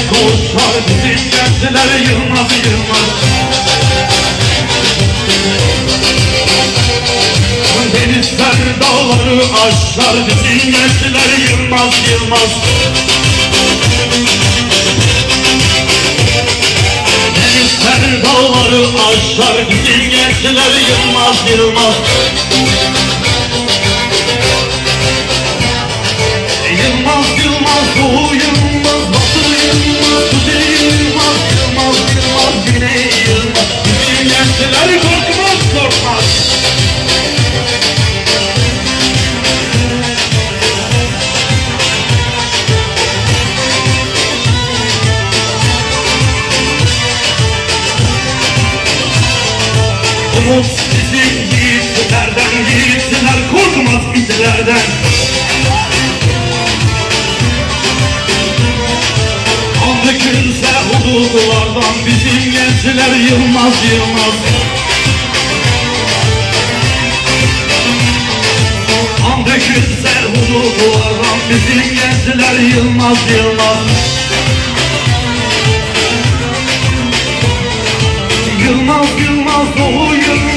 koşar Bizim gençler yılmaz yılmaz. Denizler dağları aşar Bizim gençler yılmaz yılmaz. Denizler dağları aşar Bizim gençler yılmaz Yılmaz Umut bizim yiğitlerden yiğitler korkmaz bizlerden. Andı kimse hudutlardan bizim gençler yılmaz yılmaz. Andı kimse hudutlardan bizim gençler yılmaz yılmaz Yılmaz Yılmaz Doğu Yılmaz